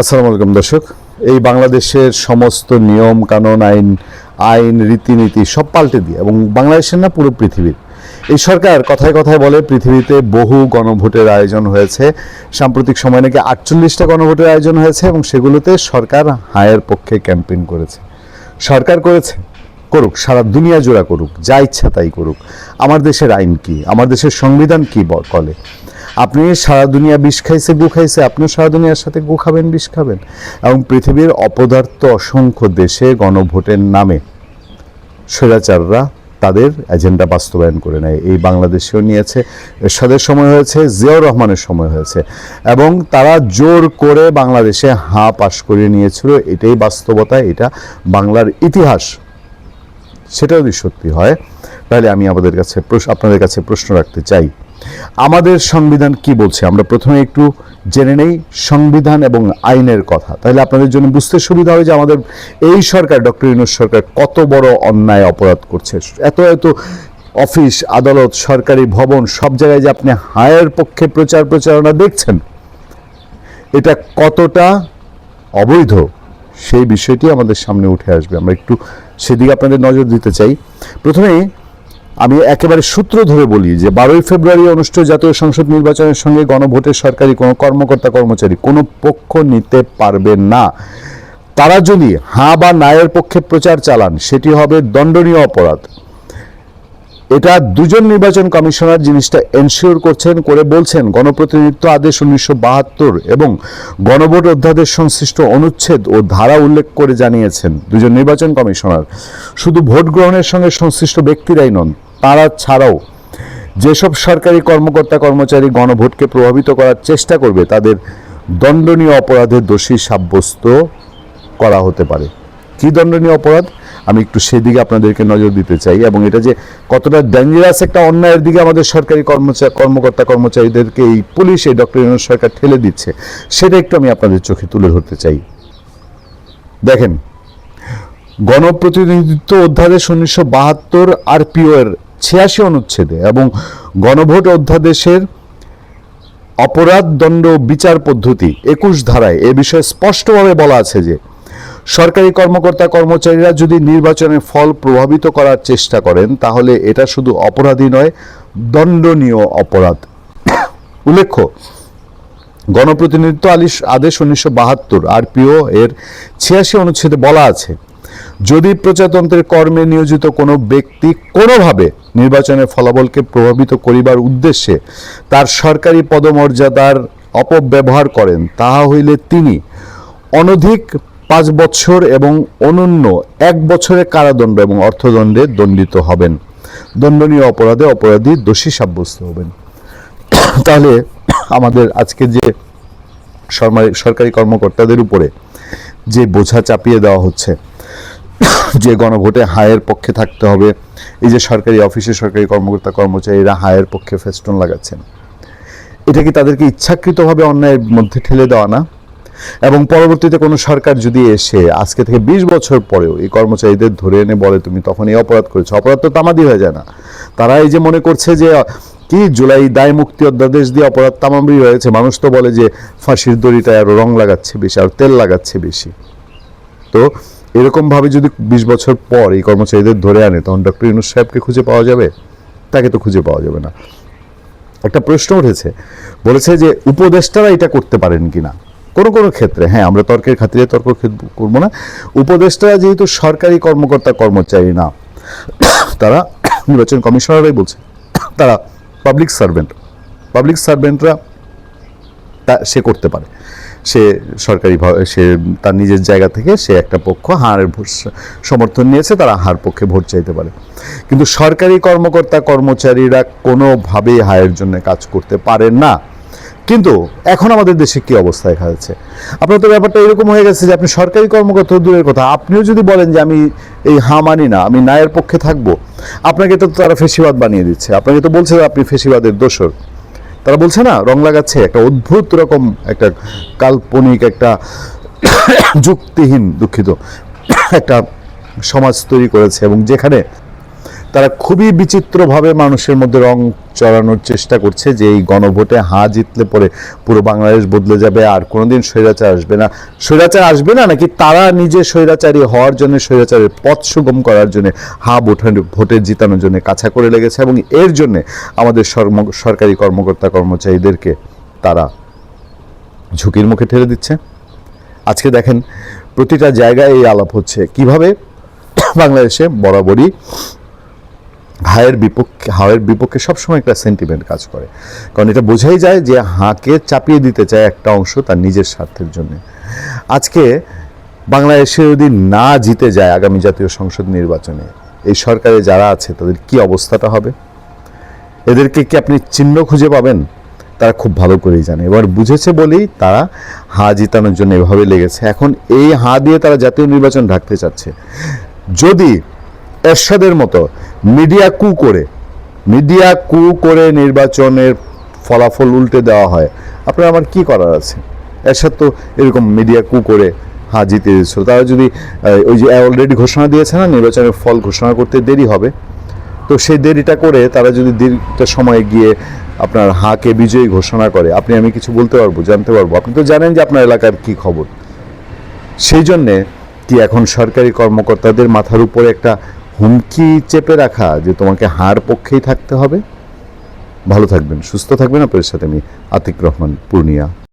আসসালামু আলাইকুম, দর্শক। এই বাংলাদেশের সমস্ত নিয়ম, কানুন, আইন আইন, রীতিনীতি সব পাল্টে দিয়ে এবং বাংলাদেশের না পুরো পৃথিবীর। এই সরকার কথায় কথায় বলে, পৃথিবীতে বহু গণভোটের আয়োজন হয়েছে। সাম্প্রতিক সময় নাকি আটচল্লিশটা গণভোটের আয়োজন হয়েছে এবং সেগুলোতে সরকার হায়ের পক্ষে ক্যাম্পেইন করেছে। সরকার করেছে, করুক, সারা দুনিয়া জোড়া করুক, যা ইচ্ছা তাই করুক। আমার দেশের আইন কি? আমার দেশের সংবিধান কি বলে? আপনি সারা দুনিয়া বিষ খাইছে, গু খাইছে, আপনিও সারা দুনিয়ার সাথে গু খাবেন, বিষ খাবেন। এবং পৃথিবীর অপদার্থ অসংখ্য দেশে গণভোটের নামে স্বৈরাচাররা তাদের এজেন্ডা বাস্তবায়ন করে নেয়। এই বাংলাদেশেও নিয়েছে, এরশাদের সময় হয়েছে, জিয়াউর রহমানের সময় হয়েছে। এবং তারা জোর করে বাংলাদেশে হাঁ পাশ করিয়ে নিয়েছিল। এটাই বাস্তবতা, এটা বাংলার ইতিহাস। সেটা যদি সত্যি হয়, তাহলে আমি আমাদের কাছে আপনাদের কাছে প্রশ্ন রাখতে চাই। আমাদের সংবিধান কি বলছে? আমরা প্রথমে একটু জেনে নেই সংবিধান এবং আইনের কথা। তাহলে আপনাদের জন্য বুঝতে সুবিধা হবে যে আমাদের এই সরকার, ডক্টর ইউনুস সরকার কত বড় অন্যায় অপরাধ করছে। এত এত অফিস, আদালত, সরকারি ভবন, সব জায়গায় যে আপনি হায়ের পক্ষে প্রচার প্রচারণা দেখছেন, এটা কতটা অবৈধ? সেই বিষয়টি আমাদের সামনে উঠে আসবে। আমরা একটু সেদিকে আপনাদের নজর দিতে চাই। প্রথমে আমি একেবারে সূত্র ধরে বলি যে বারোই ফেব্রুয়ারি অনুষ্ঠিত জাতীয় সংসদ নির্বাচনের সঙ্গে গণভোটের সরকারি কোনো কর্মকর্তা কর্মচারী কোনো পক্ষ নিতে পারবে না। তারা যদি হাঁ বা নায়ের পক্ষে প্রচার চালান, সেটি হবে দণ্ডনীয় অপরাধ। এটা দুজন নির্বাচন কমিশনার জিনিসটা এনশিওর করছেন, করে বলছেন, গণপ্রতিনিধিত্ব আদেশ উনিশশো বাহাত্তর এবং গণভোট অধ্যাদেশ সংশ্লিষ্ট অনুচ্ছেদ ও ধারা উল্লেখ করে জানিয়েছেন দুজন নির্বাচন কমিশনার। শুধু ভোট গ্রহণের সঙ্গে সংশ্লিষ্ট ব্যক্তিরাই নন, তারা ছাড়াও যেসব সরকারি কর্মকর্তা কর্মচারী গণভোটকে প্রভাবিত করার চেষ্টা করবে, তাদের দণ্ডনীয় অপরাধে দোষী সাব্যস্ত করা হতে পারে। কি দণ্ডনীয় অপরাধ? আমি একটু সেদিকে আপনাদেরকে নজর দিতে চাই এবং এটা যে কতটা ডেঞ্জারাস একটা অন্যায়ের দিকে আমাদের সরকারি কর্মচারী কর্মকর্তা কর্মচারীদেরকে এই পুলিশ, এই ডক্টর ইউনুস সরকার ঠেলে দিচ্ছে, সেটা একটু আমি আপনাদের চোখে তুলে ধরতে চাই। দেখেন, গণপ্রতিনিধিত্ব অধ্যাদেশ উনিশশো বাহাত্তর আরপিও এর ছিয়াশি অনুচ্ছেদে এবং গণভোট অধ্যাদেশের অপরাধ দণ্ড বিচার পদ্ধতি একুশ ধারায় এ বিষয়ে স্পষ্টভাবে বলা আছে যে সরকারি কর্মকর্তা কর্মচারীরা যদি নির্বাচনের ফল প্রভাবিত করার চেষ্টা করেন, তাহলে এটা শুধু অপরাধী নয়, দণ্ডনীয় অপরাধ। উল্লেখ্য, গণপ্রতিনিধিত্ব আলিশ আদেশ উনিশশো বাহাত্তর, আরপিও এর ছিয়াশি অনুচ্ছেদে বলা আছে, যদি প্রজাতন্ত্রের কর্মে নিয়োজিত কোনো ব্যক্তি কোনোভাবে নির্বাচনের ফলাফলকে প্রভাবিত করিবার উদ্দেশ্যে তার সরকারি পদমর্যাদার অপব্যবহার করেন, তাহা হইলে তিনি অনধিক পাঁচ বছর এবং অনন্য এক বছরের কারাদণ্ড এবং অর্থদণ্ডে দণ্ডিত হবেন। দণ্ডনীয় অপরাধে অপরাধী দোষী সাব্যস্ত হবেন। তাহলে আমাদের আজকে যে সরকারি কর্মকর্তাদের উপরে যে বোঝা চাপিয়ে দেওয়া হচ্ছে, যে গণভোটে হায়ের পক্ষে থাকতে হবে, এই যে সরকারি অফিসে সরকারি কর্মকর্তা কর্মচারীরা হায়ের পক্ষে ফেস্টন লাগাচ্ছেন, এটা কি তাদেরকে ইচ্ছাকৃতভাবে অন্যায়ের মধ্যে ঠেলে দেওয়া না? এবং পরবর্তীতে কোনো সরকার যদি এসে আজকে থেকে বিশ বছর পরেও এই কর্মচারীদের ধরে এনে বলে, তুমি তখন এই অপরাধ করেছ। অপরাধ তো তামাদি হয়ে যায় না। তারা এই যে মনে করছে যে, কি জুলাই দায় মুক্তি অধ্যাদেশ দিয়ে অপরাধ তামাদি হয়েছে? মানুষ তো বলে যে, ফাঁসির দড়িটায় আরও রং লাগাচ্ছে বেশি আর তেল লাগাচ্ছে বেশি। তো এরকমভাবে যদি বিশ বছর পর এই কর্মচারীদের ধরে আনে, তখন ডক্টর ইউনুস সাহেবকে খুঁজে পাওয়া যাবে? তাকে তো খুঁজে পাওয়া যাবে না। একটা প্রশ্ন উঠেছে। বলেছে যে, উপদেষ্টারা এটা করতে পারেন কিনা? কোনো কোনো ক্ষেত্রে হ্যাঁ আমরা তর্কের খাতিরে তর্ক করব না। উপদেষ্টারা যেহেতু সরকারি কর্মকর্তা, কর্মচারী না, তারা নির্বাচন কমিশনাররাই বলছে, তারা পাবলিক সার্ভেন্ট পাবলিক সার্ভেন্টরা তা সে করতে পারে। সে সরকারি সে তার নিজের জায়গা থেকে সে একটা পক্ষ হারের সমর্থন নিয়েছে, তারা হার পক্ষে ভোট চাইতে পারে। কিন্তু সরকারি কর্মকর্তা, কর্মচারীরা কোনোভাবেই হায়ের জন্য কাজ করতে পারেন না। কিন্তু এখন আমাদের দেশে কি অবস্থা দেখা যাচ্ছে? আপনার তো ব্যাপারটা এরকম হয়ে গেছে যে আপনি সরকারি কর্মকর্তা দূরের কথা। আপনিও যদি বলেন যে আমি এই হা মানি না, আমি নায়ের পক্ষে থাকব, আপনাকে তো তারা ফেসিবাদ বানিয়ে দিচ্ছে। আপনাকে তো বলছে আপনি ফেসিবাদের দোষর। তারা বলছে না, রং লাগাচ্ছে, একটা অদ্ভুত রকম, একটা কাল্পনিক, একটা যুক্তিহীন, দুঃখিত, একটা সমাজ তৈরি করেছে এবং যেখানে তারা খুবই বিচিত্রভাবে মানুষের মধ্যে রং চড়ানোর চেষ্টা করছে যে এই গণভোটে হা জিতলে পরে পুরো বাংলাদেশ বদলে যাবে আর কোনোদিন স্বৈরাচার আসবে না। স্বৈরাচার আসবে না নাকি তারা নিজে স্বৈরাচারী হওয়ার জন্য, স্বৈরাচারের পথ সুগম করার জন্য হা ভোটের, ভোটে জিতানোর জন্য কাছা করে লেগেছে এবং এর জন্য আমাদের সরকারি কর্মকর্তা কর্মচারীদেরকে তারা ঝুঁকির মুখে ঠেলে দিচ্ছে। আজকে দেখেন প্রতিটা জায়গায় এই আলাপ হচ্ছে। কীভাবে? বাংলাদেশে বরাবরই হায়ের বিপক্ষে হাওয়ের বিপক্ষে সবসময় একটা সেন্টিমেন্ট কাজ করে। কারণ এটা বোঝাই যায় যে হাঁকে চাপিয়ে দিতে চায় একটা অংশ তার নিজের স্বার্থের জন্য। আজকে বাংলাদেশে যদি না জিতে যায় আগামী জাতীয় সংসদ নির্বাচনে, এই সরকারে যারা আছে তাদের কি অবস্থাটা হবে? এদেরকে কি আপনি চিহ্ন খুঁজে পাবেন? তারা খুব ভালো করেই জানে। এবার বুঝেছে বলেই তারা হা জিতানোর জন্য এভাবে লেগেছে। এখন এই হা দিয়ে তারা জাতীয় নির্বাচন ঢাকতে চাচ্ছে। যদি এরশাদের মতো মিডিয়া কু করে, মিডিয়া কু করে নির্বাচনের ফলাফল উল্টে দেওয়া হয়। আপনার আমার কি করার আছে? এরশাদ তো এরকম মিডিয়া কু করে হা জিতে দিচ্ছিল তারা যদি ওই যে অলরেডি ঘোষণা দিয়েছে না, নির্বাচনের ফল ঘোষণা করতে দেরি হবে, তো সেই দেরিটা করে তারা যদি দীর্ঘটা সময় গিয়ে আপনার হাকে বিজয়ী ঘোষণা করে, আপনি, আমি কিছু বলতে পারব, জানতে পারব। আপনি তো জানেন যে আপনার এলাকার কি খবর। সেই জন্যে কি এখন সরকারি কর্মকর্তাদের মাথার উপরে একটা হুমকি চেপে রাখা যে তোমাকে হার পক্ষেই থাকতে হবে। ভালো থাকবেন, সুস্থ থাকবেন। আপনাদের সাথে আমি আতিক রহমান, পূর্ণিয়া।